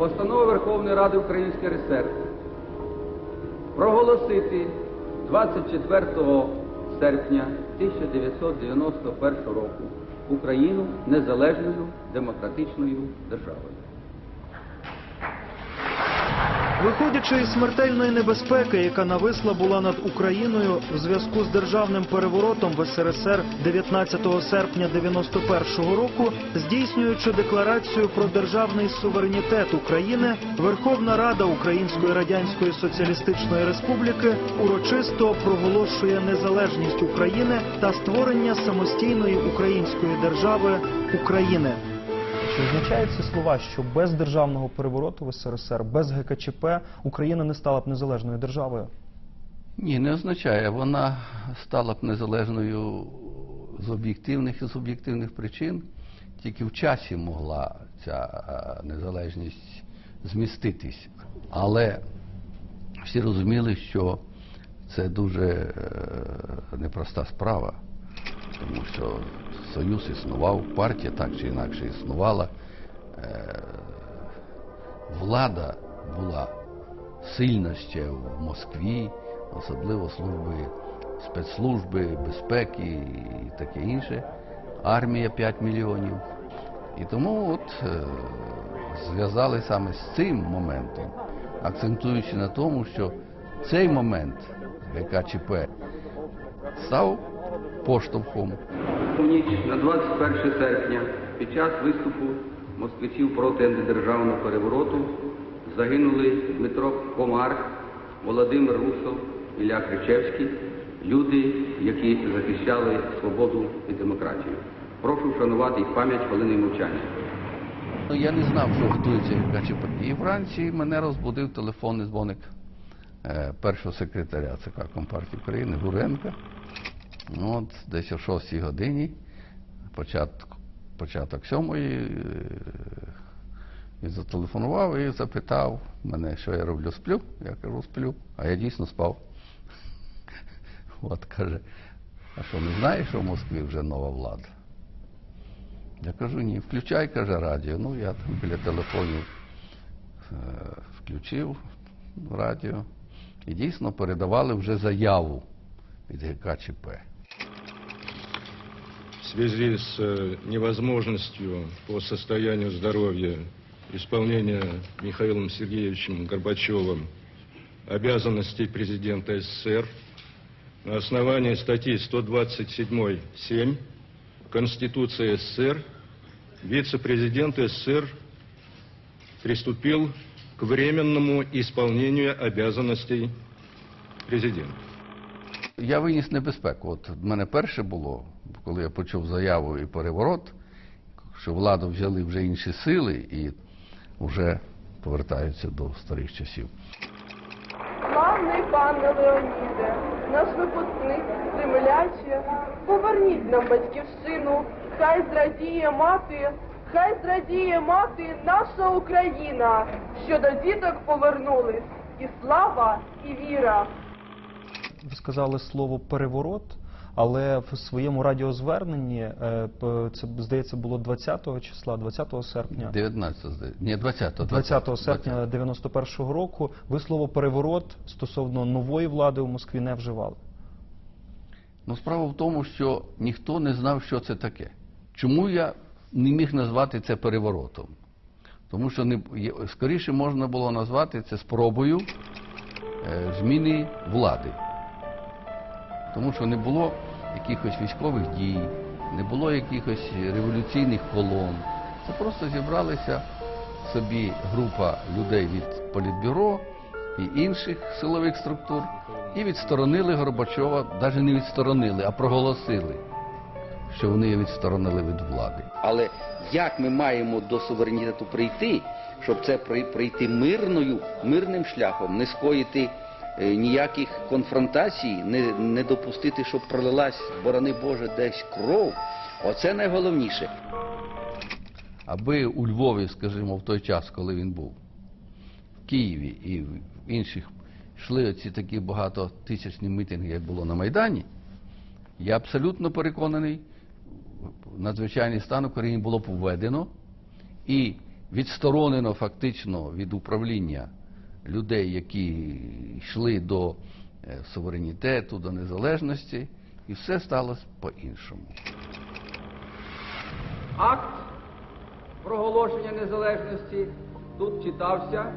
Постанова Верховної Ради Української РСР проголосити 24 серпня 1991 року Україну незалежною демократичною державою. Виходячи із смертельної небезпеки, яка нависла була над Україною в зв'язку з державним переворотом в СРСР 19 серпня 91 року, здійснюючи декларацію про державний суверенітет України, Верховна Рада Української Радянської Соціалістичної Республіки урочисто проголошує незалежність України та створення самостійної української держави України. Означають ці слова, що без державного перевороту в СРСР, без ГКЧП Україна не стала б незалежною державою? Ні, не означає. Вона стала б незалежною з об'єктивних і суб'єктивних причин. Тільки в часі могла ця е, незалежність зміститись. Але всі розуміли, що це дуже е, непроста справа, тому що Союз існував, партія так чи інакше існувала. Е, Влада була сильна ще в Москві, особливо служби спецслужби, безпеки і таке інше. Армія 5 мільйонів. І тому от е, зв'язали саме з цим моментом, акцентуючи на тому, що цей момент ГКЧП став поштовхом У ніч на 21 серпня під час виступу москвичів проти антидержавного перевороту загинули Дмитро Комар, Володимир Русов, Ілля Кричевський, люди, які захищали свободу і демократію. Прошу вшанувати їх пам'ять хвилиною мовчання. Ну, я не знав, що готується ГКЧП. І вранці мене розбудив телефонний дзвоник е, першого секретаря ЦК Компартії України Гуренка. Ну, от десь о 6 годині, початок, початок сьомої, е, він зателефонував і запитав мене, що я роблю, сплю. Я кажу, сплю, а я дійсно спав. От каже, а що не знаєш, що в Москві вже нова влада? Я кажу, ні, включай, каже, радіо. Ну, я там біля телефонів е, включив радіо. І дійсно передавали вже заяву від ГКЧП. В связи с э, невозможностью по состоянию здоровья исполнения Михаилом Сергеевичем Горбачевым обязанностей президента СССР на основании статьи 127.7 Конституции СССР вице-президент СССР приступил к временному исполнению обязанностей президента. Я виніс небезпеку. От в мене перше було, коли я почув заяву і переворот, що владу взяли вже інші сили і вже повертаються до старих часів. Славний пане Леоніде, наш випускник земляче, поверніть нам батьківщину, хай зрадіє мати, хай зрадіє мати наша Україна, що до діток повернулись, і слава, і віра. Ви сказали слово переворот, але в своєму радіозверненні е, це здається було 20 числа, 20 серпня. 19, здається. Ні, 20. 20 серпня 91-го року ви слово переворот стосовно нової влади у Москві не вживали. Ну, справа в тому, що ніхто не знав, що це таке. Чому я не міг назвати це переворотом? Тому що не, скоріше можна було назвати це спробою е, зміни влади. Тому що не було якихось військових дій, не було якихось революційних колон. Це просто зібралися собі група людей від Політбюро і інших силових структур і відсторонили Горбачова, навіть не відсторонили, а проголосили, що вони відсторонили від влади. Але як ми маємо до суверенітету прийти, щоб це при- прийти мирною, мирним шляхом, не скоїти ніяких конфронтацій, не, не допустити, щоб пролилась, борони Боже, десь кров. Оце найголовніше. Аби у Львові, скажімо, в той час, коли він був, в Києві і в інших йшли оці такі багатотисячні мітинги, як було на Майдані, я абсолютно переконаний, надзвичайний стан в Україні було б введено і відсторонено фактично від управління людей, які йшли до е, суверенітету, до незалежності, і все сталося по-іншому. Акт проголошення незалежності тут читався.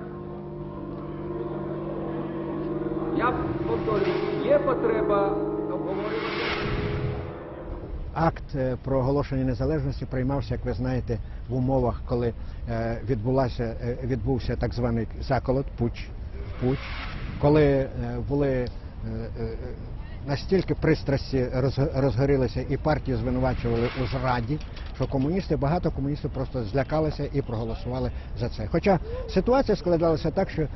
Я повторюю, є потреба обговорювати. Акт е, про оголошення незалежності приймався, як ви знаєте, в умовах, коли е, відбулася, е, відбувся так званий заколот, пуч, пуч, коли е, були настільки пристрасті роз- розгорілися і партії звинувачували у зраді, що комуністи, багато комуністів просто злякалися і проголосували за це. Хоча ситуація складалася так, що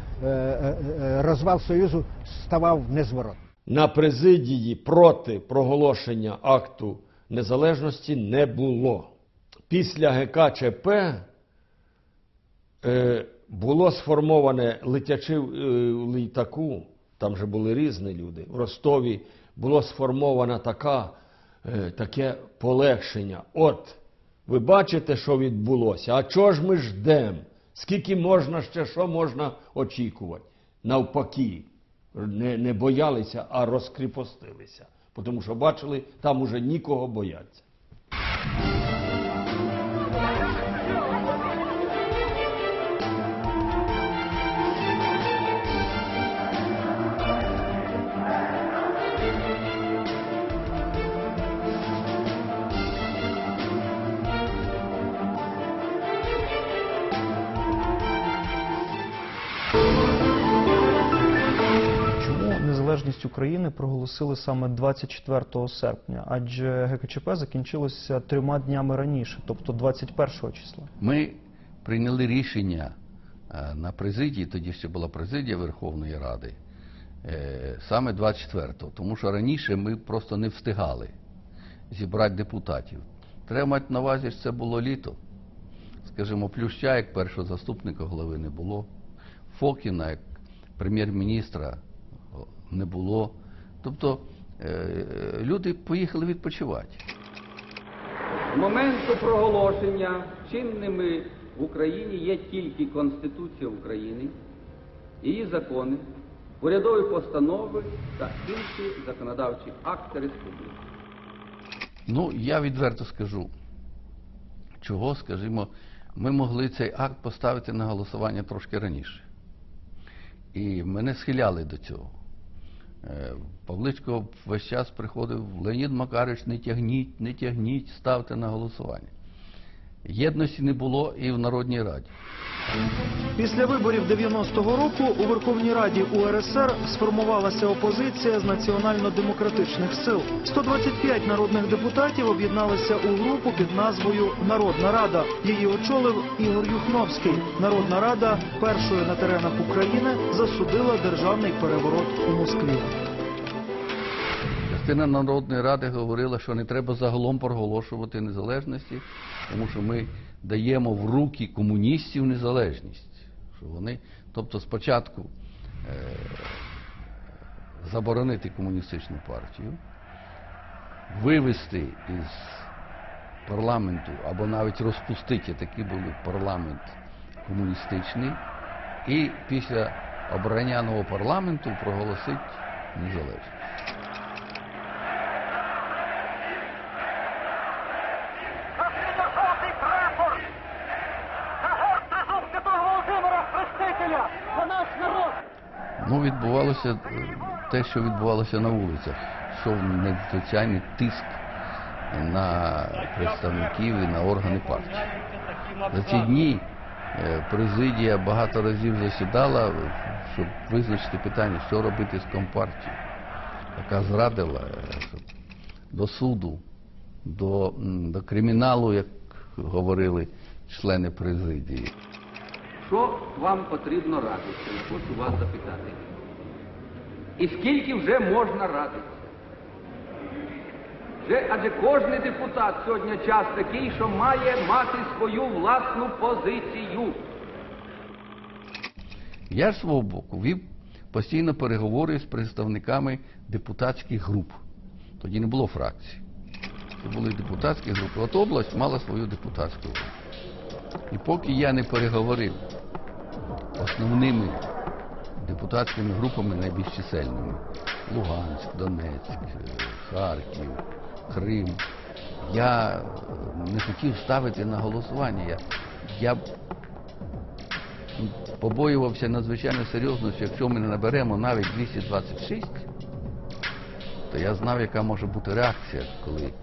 розвал Союзу ставав незворотним. на президії проти проголошення акту незалежності не було. Після ГКЧП е, було сформоване летячи е, в літаку, там же були різні люди, в Ростові було сформовано така, е, таке полегшення. От, ви бачите, що відбулося. А чого ж ми ждемо? Скільки можна ще, що можна очікувати? Навпаки, не, не боялися, а розкріпостилися. Тому що бачили, там уже нікого бояться. України проголосили саме 24 серпня? Адже ГКЧП закінчилося трьома днями раніше, тобто 21 числа. Ми прийняли рішення е, на президії, тоді ще була президія Верховної Ради, е, саме 24-го, тому що раніше ми просто не встигали зібрати депутатів. Треба мати на увазі, що це було літо. Скажімо, Плюща, як першого заступника голови не було, Фокіна, як прем'єр-міністра не було. Тобто е, люди поїхали відпочивати. З моменту проголошення чинними в Україні є тільки Конституція України, її закони, урядові постанови та інші законодавчі акти республіки. Ну, я відверто скажу, чого, скажімо, ми могли цей акт поставити на голосування трошки раніше. І мене схиляли до цього. Е, Павличко весь час приходив, Леонід Макарович, не тягніть, не тягніть, ставте на голосування. Єдності не було і в Народній Раді. Після виборів 90-го року у Верховній Раді УРСР сформувалася опозиція з національно-демократичних сил. 125 народних депутатів об'єдналися у групу під назвою Народна Рада. Її очолив Ігор Юхновський. Народна Рада першою на теренах України засудила державний переворот у Москві. Частина Народної Ради говорила, що не треба загалом проголошувати незалежності, тому що ми даємо в руки комуністів незалежність. Що вони, тобто спочатку е, заборонити комуністичну партію, вивести із парламенту або навіть розпустити, такий був парламент комуністичний, і після обрання нового парламенту проголосити незалежність. Ну, відбувалося е, те, що відбувалося на вулицях. Йшов надзвичайний тиск на представників і на органи партії. За ці дні е, президія багато разів засідала, щоб визначити питання, що робити з компартією, яка зрадила е, до суду, до, до криміналу, як говорили члени президії. Що вам потрібно радитися? Хочу вас запитати. І скільки вже можна радитися? Адже кожен депутат сьогодні час такий, що має мати свою власну позицію. Я свого боку вів постійно переговори з представниками депутатських груп. Тоді не було фракцій. Це були депутатські групи. От область мала свою депутатську групу. І поки я не переговорив основними депутатськими групами найбільш чисельними Луганськ, Донецьк, е, Харків, Крим. Я е, не хотів ставити на голосування. Я, я побоювався надзвичайно серйозно, що якщо ми не наберемо навіть 226, то я знав, яка може бути реакція, коли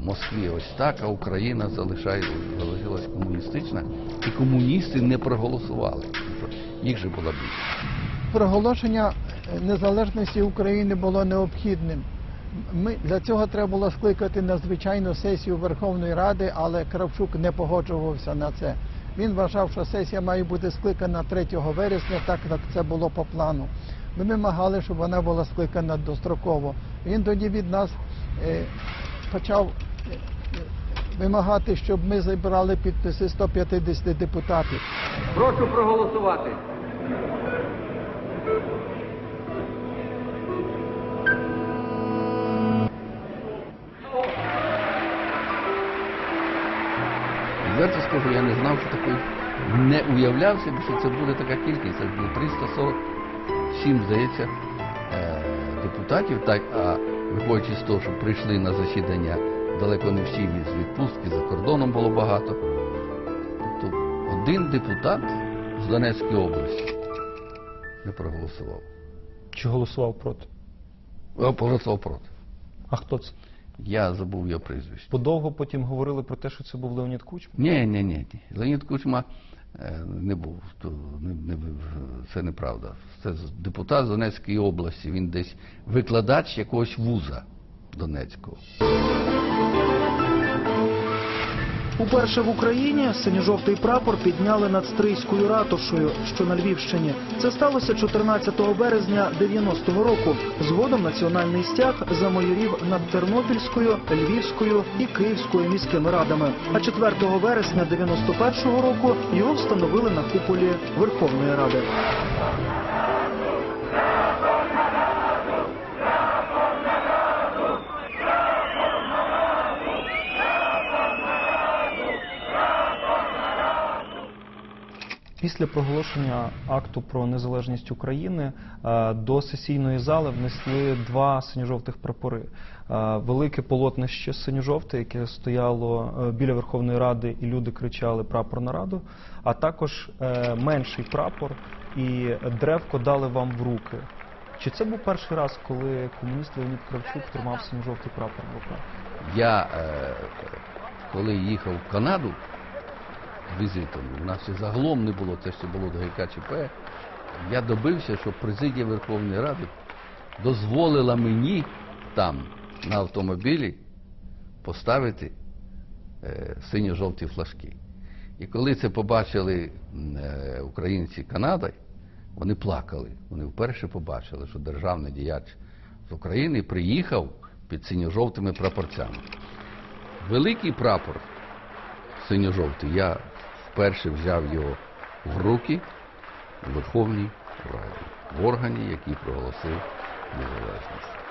в Москві ось так, а Україна залишилась комуністична, і комуністи не проголосували. Їх же була більше. проголошення незалежності України було необхідним. Ми для цього треба було скликати надзвичайну сесію Верховної Ради, але Кравчук не погоджувався на це. Він вважав, що сесія має бути скликана 3 вересня, так як це було по плану. Ми вимагали, щоб вона була скликана достроково. Він тоді від нас е, почав вимагати, щоб ми зібрали підписи 150 депутатів. Прошу проголосувати. Відверто скажу, я не знав, що такий не уявляв собі, що це буде така кількість. Це було 347, здається, е, депутатів. Так, а виходячи з того, що прийшли на засідання далеко не всі від з відпустки, за кордоном було багато. Тобто один депутат з Донецької області не проголосував. Чи голосував проти? Проголосував проти. А хто це? Я забув його прізвище. Подовго потім говорили про те, що це був Леонід Кучма. Ні, ні, ні, ні. Леонід Кучма не був. То не, не, це неправда. Це депутат Донецької області. Він десь викладач якогось вуза Донецького. Уперше в Україні синьо-жовтий прапор підняли над Стрийською ратушею, що на Львівщині. Це сталося 14 березня 90-го року. Згодом національний стяг замайорів над Тернопільською, Львівською і Київською міськими радами. А 4 вересня 91-го року його встановили на куполі Верховної Ради. Після проголошення акту про незалежність України е, до сесійної зали внесли два синьо-жовтих прапори. Е, Велике полотнище синьо-жовте, яке стояло е, біля Верховної Ради, і люди кричали прапор на раду, а також менший прапор і древко дали вам в руки. Чи це був перший раз, коли комуніст Леонід Кравчук тримав синьо-жовтий прапор в руках? Я, коли їхав в Канаду візитом, у нас ще загалом не було, це ще було до ГКЧП, я добився, щоб президія Верховної Ради дозволила мені там на автомобілі поставити е, синьо-жовті флажки. І коли це побачили е, українці Канади, вони плакали. Вони вперше побачили, що державний діяч з України приїхав під синьо-жовтими прапорцями. Великий прапор синьо-жовтий, я вперше взяв його в руки у Верховній Раді, в органі, який проголосив незалежність.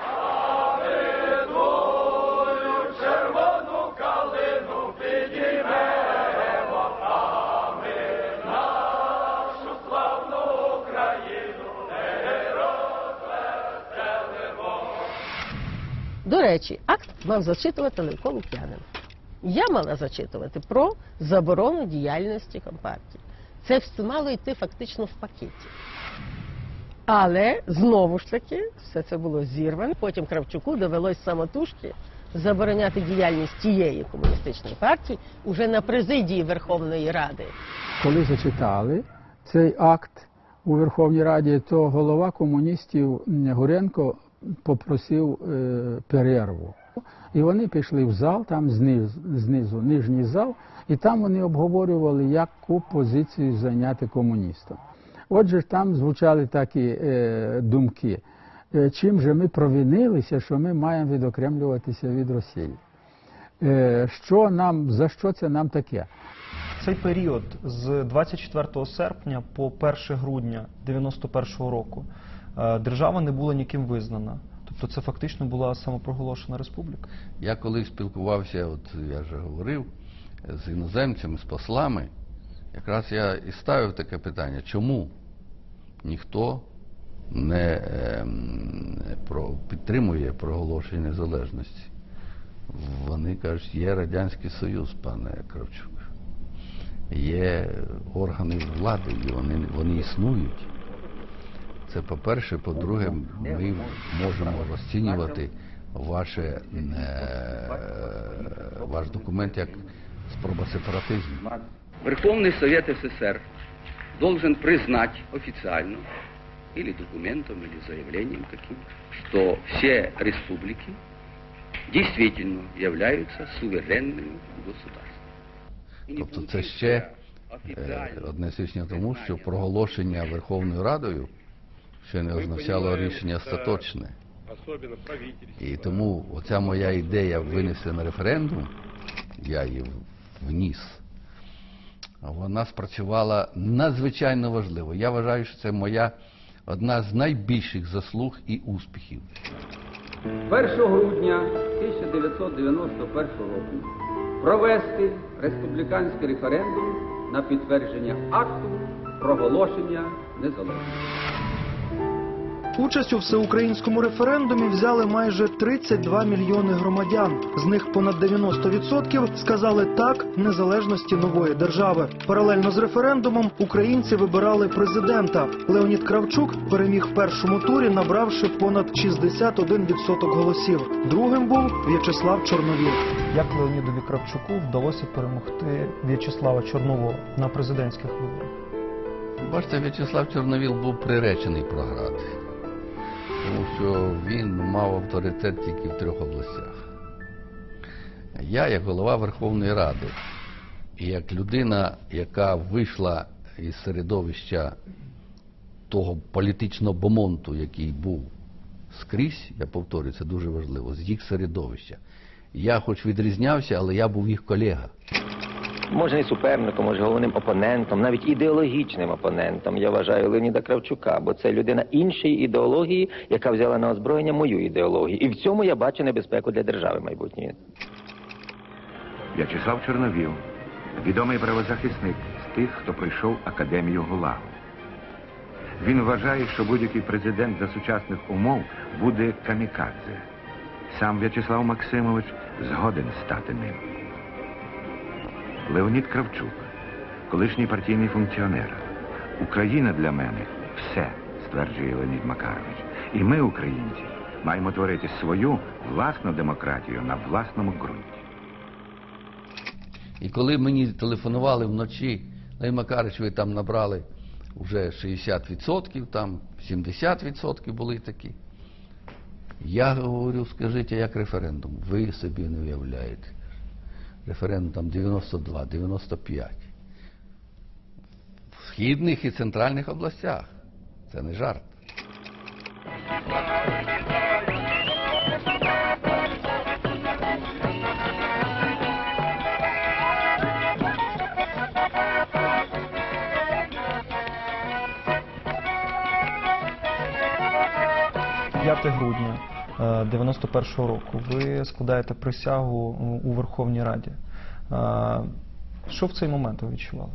До речі, акт мав зачитувати Левко Лук'янин. Я мала зачитувати про заборону діяльності компартії. Це все мало йти фактично в пакеті. Але знову ж таки все це було зірвано. Потім Кравчуку довелось самотужки забороняти діяльність тієї комуністичної партії уже на президії Верховної Ради. Коли зачитали цей акт у Верховній Раді, то голова комуністів Гуренко попросив е, перерву. І вони пішли в зал, там знизу, нижній зал, і там вони обговорювали, яку позицію зайняти комуністам. Отже, там звучали такі е, думки. Е, чим же ми провинилися, що ми маємо відокремлюватися від Росії? Е, що нам, за що це нам таке? Цей період з 24 серпня по 1 грудня 91 року е, держава не була ніким визнана. Тобто це фактично була самопроголошена республіка. Я коли спілкувався, от я вже говорив, з іноземцями, з послами, якраз я і ставив таке питання, чому ніхто не ем, підтримує проголошення незалежності. Вони кажуть, є Радянський Союз, пане Кравчук. Є органи влади, і вони, вони існують. Це по-перше, по-друге, ми можемо розцінювати ваше, е, ваш документ як спроба сепаратизму. Верховный Совет СССР должен признать официально, или документом, или заявлением каким, что все республики действительно являются суверенными государствами. Тобто це ще е, одне свідчення тому, що проголошення Верховною Радою ще не означало рішення остаточне. І тому оця моя ідея винести на референдум, я її вніс, вона спрацювала надзвичайно важливо. Я вважаю, що це моя одна з найбільших заслуг і успіхів. 1 грудня 1991 року провести республіканський референдум на підтвердження акту проголошення незалежності. Участь у всеукраїнському референдумі взяли майже 32 мільйони громадян. З них понад 90% сказали так незалежності нової держави. Паралельно з референдумом українці вибирали президента. Леонід Кравчук переміг в першому турі, набравши понад 61% голосів. Другим був В'ячеслав Чорновіл. Як Леонідові Кравчуку вдалося перемогти В'ячеслава Чорновола на президентських виборах? Бачите, В'ячеслав Чорновіл був приречений програти, тому що він мав авторитет тільки в трьох областях. Я, як голова Верховної Ради, і як людина, яка вийшла із середовища того політичного бомонту, який був скрізь, я повторюю, це дуже важливо, з їх середовища. Я хоч відрізнявся, але я був їх колега. Може не суперником, може головним опонентом, навіть ідеологічним опонентом. Я вважаю Леоніда Кравчука, бо це людина іншої ідеології, яка взяла на озброєння мою ідеологію. І в цьому я бачу небезпеку для держави майбутньої. В'ячеслав Чорновіл, відомий правозахисник з тих, хто пройшов академію ГУЛАГу. Він вважає, що будь-який президент за сучасних умов буде камікадзе. Сам В'ячеслав Максимович згоден стати ним. Леонід Кравчук, колишній партійний функціонер. Україна для мене все, стверджує Леонід Макарович. І ми, українці, маємо творити свою власну демократію на власному ґрунті. І коли мені телефонували вночі, Лей Макарич, ви там набрали вже 60%, там 70% були такі. Я говорю, скажіть, а як референдум? Ви собі не уявляєте. Референдум там 92, 95. В східних і центральних областях. Це не жарт. грудня 91-го року ви складаєте присягу у Верховній Раді. Е, Що в цей момент ви відчували?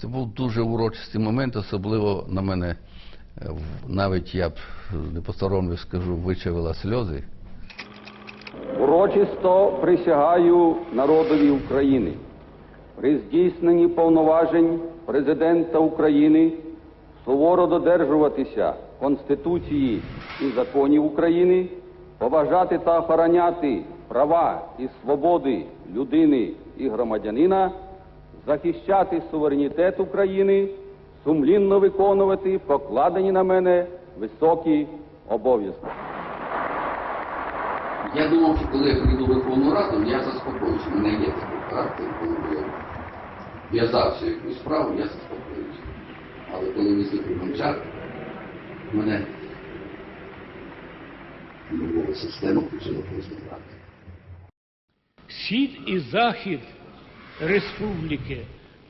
Це був дуже урочистий момент, особливо на мене, е, навіть я б не посторонньо скажу, вичавила сльози. Урочисто присягаю народові України при здійсненні повноважень президента України суворо додержуватися Конституції і законів України, поважати та охороняти права і свободи людини і громадянина, захищати суверенітет України, сумлінно виконувати покладені на мене високі обов'язки. Я думав, що коли я прийду в Верховну Раду, я заспокоюсь. У мене є такий характер, коли я в'язався якусь справу, я заспокоюся. Але коли виступив Гончар, мене нервова система почала просто. Схід і захід республіки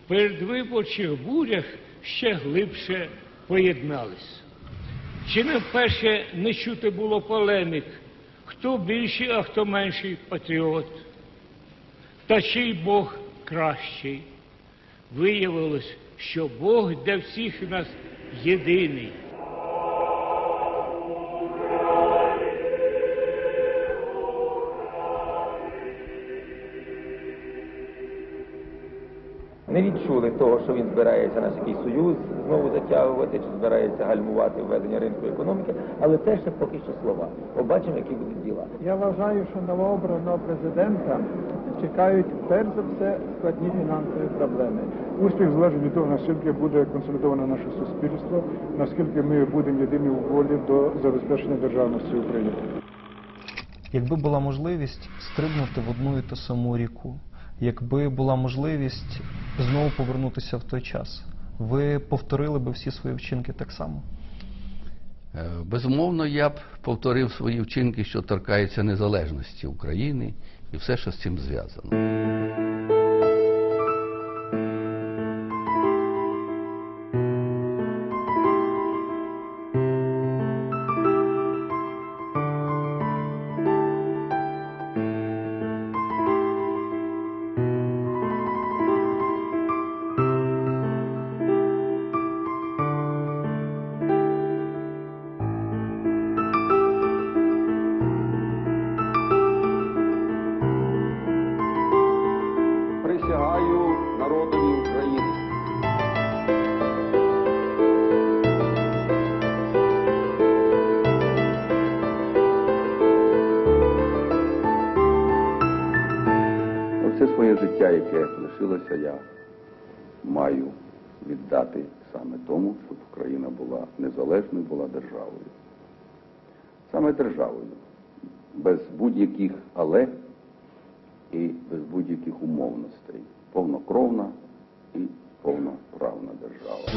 в передвиборчих бурях ще глибше поєднались. Чи не вперше не чути було полемік, хто більший, а хто менший патріот? Та чий Бог кращий? Виявилось, що Бог для всіх нас єдиний. Не відчули того, що він збирається наш якийсь союз знову затягувати, чи збирається гальмувати введення ринку економіки, але це ще поки що слова. Побачимо, які будуть діла. Я вважаю, що новообраного президента чекають перш за все складні фінансові проблеми. Успіх залежить від того, наскільки буде консолідоване наше суспільство, наскільки ми будемо єдині у волі до забезпечення державності України. Якби була можливість стрибнути в одну і ту саму ріку, якби була можливість знову повернутися в той час, ви повторили би всі свої вчинки так само? Е, Безумовно, я б повторив свої вчинки, що торкаються незалежності України і все, що з цим зв'язано. Віддати саме тому, щоб Україна була незалежною, була державою. Саме державою, без будь-яких але і без будь-яких умовностей. Повнокровна і повноправна держава.